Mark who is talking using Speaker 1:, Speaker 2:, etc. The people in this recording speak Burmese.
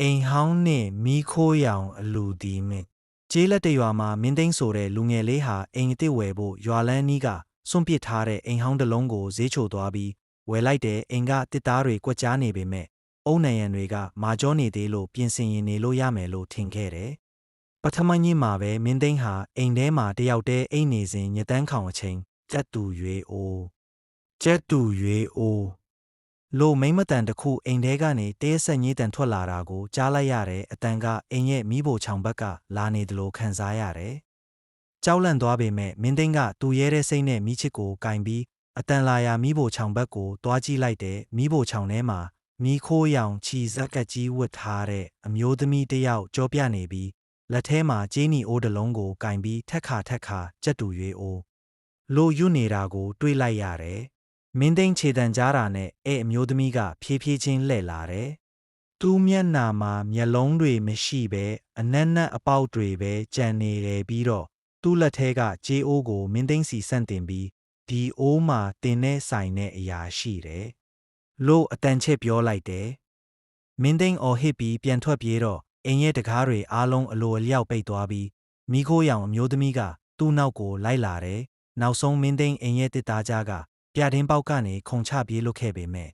Speaker 1: အိမ်ဟောင်းနှင့်မိခိုးရောင်အလူဒီမင့်ကျေးလက်တရွာမှာမင်းသိန်းဆိုတဲ့လူငယ်လေးဟာအိမ်အစ်စ်ဝယ်ဖို့ရွာလန်းနီးကစွန့်ပစ်ထားတဲ့အိမ်ဟောင်းတစ်လုံးကိုဈေးချိုသွားပြီးဝယ်လိုက်တဲ့အိမ်ကတစ်သားတွေကွက်ကြားနေပေမဲ့အုံနံရံတွေကမာကျောနေသေးလို့ပြင်ဆင်ရင်နေလို့ရမယ်လို့ထင်ခဲ့တယ်။ပထမညမှာပဲမင်းသိန်းဟာအိမ်ထဲမှာတယောက်တည်းအိမ်နေစဉ်ညတန်းခေါင်အချိန်ကြက်တူရွေအိုးကြက်တူရွေအိုး လို့မိမ့်မတန်တစ်ခုအိမ်ထဲကနေတရက်ဆက်ညည်းတန်ထွက်လာတာကိုကြားလိုက်ရတဲ့အတန်ကအိမ်ရဲ့မိဖို့ချောင်ဘက်ကလာနေတယ်လို့ခံစားရတယ်။ကြောက်လန့်သွားပေမဲ့မင်းသိန်းကသူရဲတဲ့စိတ်နဲ့မိချစ်ကိုကင်ပြီးအတန်လာရာမိဖို့ချောင်ဘက်ကိုတွားကြည့်လိုက်တဲ့မိဖို့ချောင်ထဲမှာမိခိုးရောင်ခြီဇက်ကက်ကြီးဝတ်ထားတဲ့အမျိုးသမီးတစ်ယောက်ကြောပြနေပြီးလက်ထဲမှာကျင်းနီအိုးတစ်လုံးကိုကင်ပြီးထက်ခါထက်ခါကြက်တူရွေးအိုးလိုယူနေတာကိုတွေးလိုက်ရတယ်။ မင်းသိန်းခြေတံကြားတာနဲ့အဲ့အမျိုးသမီးကဖြည်းဖြည်းချင်းလှည့်လာတယ်။သူ့မျက်နှာမှာမျက်လုံးတွေမရှိဘဲအနက်နက်အပေါက်တွေပဲကြံနေတယ်ပြီးတော့သူ့လက်ထဲကကြေးအိုးကိုမင်းသိန်းစီဆန့်တင်ပြီးဒီအိုးမှာတင်တဲ့ဆိုင်တဲ့အရာရှိတယ်။လို့အတန်ချက်ပြောလိုက်တယ်။မင်းသိန်းအော်ဟစ်ပြီးပြန်ထွက်ပြေးတော့အိမ်ရဲ့တကားတွေအားလုံးအလိုအလျောက်ပိတ်သွားပြီးမိခိုးရောင်အမျိုးသမီးကသူ့နောက်ကိုလိုက်လာတယ်။နောက်ဆုံးမင်းသိန်းအိမ်ရဲ့တစ်သားကြားက ပြတင်းပေါက်ကနေခုံချပြေးလွတ်ခဲ့ပေမဲ့